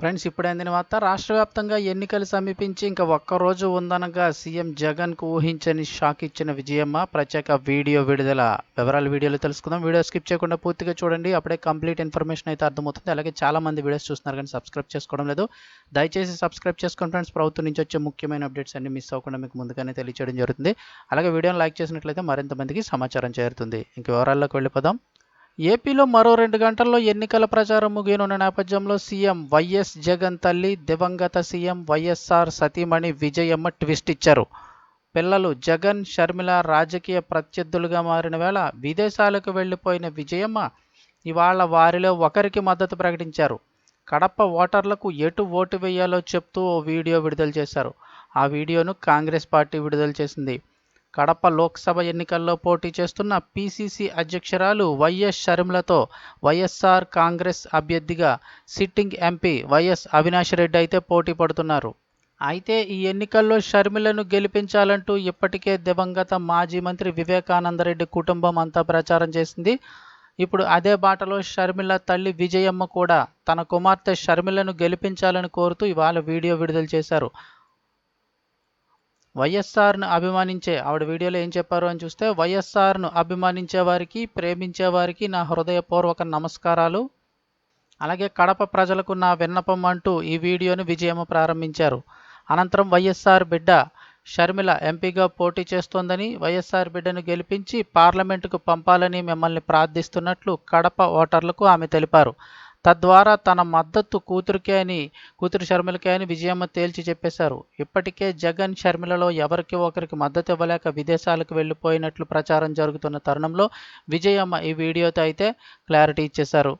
Friends ఇప్పుడు అందిన వార్త రాష్ట్ర వ్యాప్తంగా ఎన్నికలు సమీపించి ఇంకా ఒక్కరోజు ఉందనగా సీఎం జగన్కు ఊహించని షాక్ ఇచ్చిన విజయమ్మ ప్రత్యేక వీడియో విడుదల. వివరాలు వీడియోలో తెలుసుకుందాం. వీడియో స్కిప్ చేయకుండా పూర్తిగా చూడండి. అప్పుడే కంప్లీట్ ఇన్ఫర్మేషన్ అయితే అర్థమవుతుంది. అలాగే చాలా మంది వీడియోస్ చూస్తున్నారు కానీ సబ్స్క్రైబ్ చేసుకోవడం లేదు. దయచేసి సబ్స్క్రైబ్ చేసుకోండి ఫ్రెండ్స్ ప్రభుత్వం నుంచి వచ్చే ముఖ్యమైన అప్డేట్స్ అన్ని మిస్ అవ్వకుండా మీకు ముందుగానే తెలియచేయడం జరుగుతుంది. అలాగే వీడియోని లైక్ చేసినట్లయితే మరింత మందికి సమాచారం చేరుతుంది. ఇంక వివరాల్లోకి వెళ్ళిపోదాం. ఏపీలో మరో రెండు గంటల్లో ఎన్నికల ప్రచారం ముగియనున్న నేపథ్యంలో సీఎం వైఎస్ జగన్ తల్లి దివంగత సీఎం వైఎస్ఆర్ సతీమణి విజయమ్మ ట్విస్ట్ ఇచ్చారు. పిల్లలు జగన్ షర్మిల రాజకీయ ప్రత్యర్థులుగా మారిన వేళ విదేశాలకు వెళ్ళిపోయిన విజయమ్మ ఇవాళ వారిలో ఒకరికి మద్దతు ప్రకటించారు. కడప ఓటర్లకు ఎటు ఓటు వేయాలో చెప్తూ ఓ వీడియో విడుదల చేశారు. ఆ వీడియోను కాంగ్రెస్ పార్టీ విడుదల చేసింది. కడప లోక్సభ ఎన్నికల్లో పోటీ చేస్తున్న పిసిసి అధ్యక్షురాలు వైఎస్ షర్మిలతో వైఎస్ఆర్ కాంగ్రెస్ అభ్యర్థిగా sitting MP YS Avinash Reddy అయితే పోటీ పడుతున్నారు. అయితే ఈ ఎన్నికల్లో షర్మిలను గెలిపించాలంటూ ఇప్పటికే దివంగత మాజీ మంత్రి వివేకానందరెడ్డి కుటుంబం అంతా ప్రచారం చేసింది. ఇప్పుడు అదే బాటలో షర్మిల తల్లి విజయమ్మ కూడా తన కుమార్తె షర్మిలను గెలిపించాలని కోరుతూ ఇవాళ వీడియో విడుదల చేశారు. వైఎస్ఆర్ను అభిమానించే ఆవిడ వీడియోలో ఏం చెప్పారు అని చూస్తే వైఎస్ఆర్ను అభిమానించే వారికి ప్రేమించే వారికి నా హృదయపూర్వక నమస్కారాలు. అలాగే కడప ప్రజలకు నా విన్నపం అంటూ ఈ వీడియోను విజయము ప్రారంభించారు. అనంతరం వైఎస్ఆర్ బిడ్డ షర్మిల ఎంపీగా పోటీ చేస్తోందని వైఎస్ఆర్ బిడ్డను గెలిపించి పార్లమెంటుకు పంపాలని మిమ్మల్ని ప్రార్థిస్తున్నట్లు కడప ఓటర్లకు ఆమె తెలిపారు. తద్వారా తన మద్దతు కూతురికే అని కూతురు షర్మిలకే అని విజయమ్మ తేల్చి చెప్పేశారు. ఇప్పటికే జగన్ షర్మిలలో ఎవరికి ఒకరికి మద్దతు ఇవ్వలేక విదేశాలకు వెళ్ళిపోయినట్లు ప్రచారం జరుగుతున్న తరుణంలో విజయమ్మ ఈ వీడియోతో అయితే క్లారిటీ ఇచ్చేశారు.